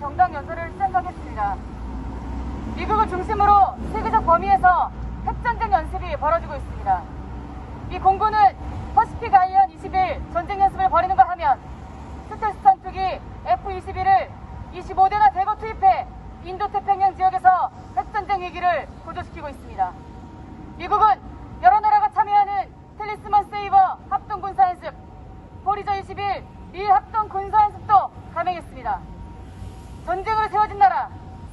정당 연설을 시작하겠습니다. 미국을 중심으로 세계적 범위에서 핵전쟁 연습이 벌어지고 있습니다. 이 공군은 퍼시픽 아이언 21 전쟁 연습을 벌이는가 하면 스텔스 전투기 F-21을 25대나 대거 투입해 인도태평양 지역에서 핵전쟁 위기를 고조시키고 있습니다. 미국은 여러 나라가 참여하는 텔리스만 세이버 합동 군사연습, 포리저 21 미일 합동 군사연습도 감행했습니다. 전쟁으로 세워진 나라,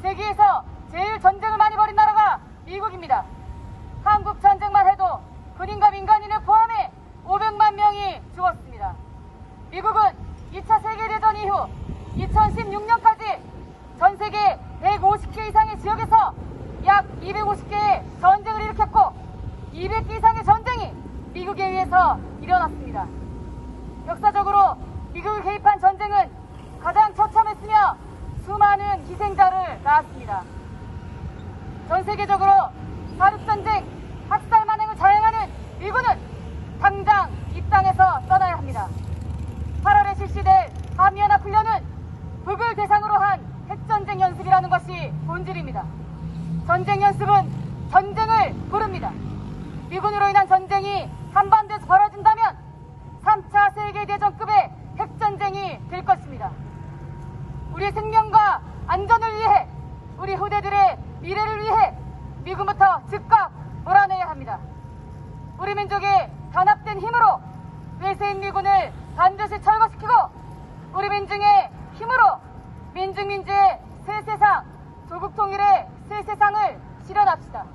세계에서 제일 전쟁을 많이 벌인 나라가 미국입니다. 한국 전쟁만 해도 군인과 민간인을 포함해 500만 명이 죽었습니다. 미국은 2차 세계대전 이후 2016년까지 전 세계 150개 이상의 지역에서 약 250개의 전쟁을 일으켰고 200개 이상의 전쟁이 미국에 의해서 일어났습니다. 역사적으로 미국을 개입한 전쟁은 가장 처참했으며 수많은 낳았습니다. 전 세계적으로 사륙전쟁, 학살 만행을 자행하는 미군은 당장 이 땅에서 떠나야 합니다. 8월에 실시될 한미연합 훈련은 북을 대상으로 한 핵전쟁 연습이라는 것이 본질입니다. 전쟁 연습은 전쟁을 부릅니다. 미군으로 인한 전쟁이 한반도에서 벌어진다면 3차 세계대전급의 핵전쟁이 될 것입니다. 우리 생명과 안전을 위해 우리 후대들의 미래를 위해 미군부터 즉각 몰아내야 합니다. 우리 민족의 단합된 힘으로 외세인 미군을 반드시 철거시키고 우리 민중의 힘으로 민중민주의 새 세상, 조국 통일의 새 세상을 실현합시다.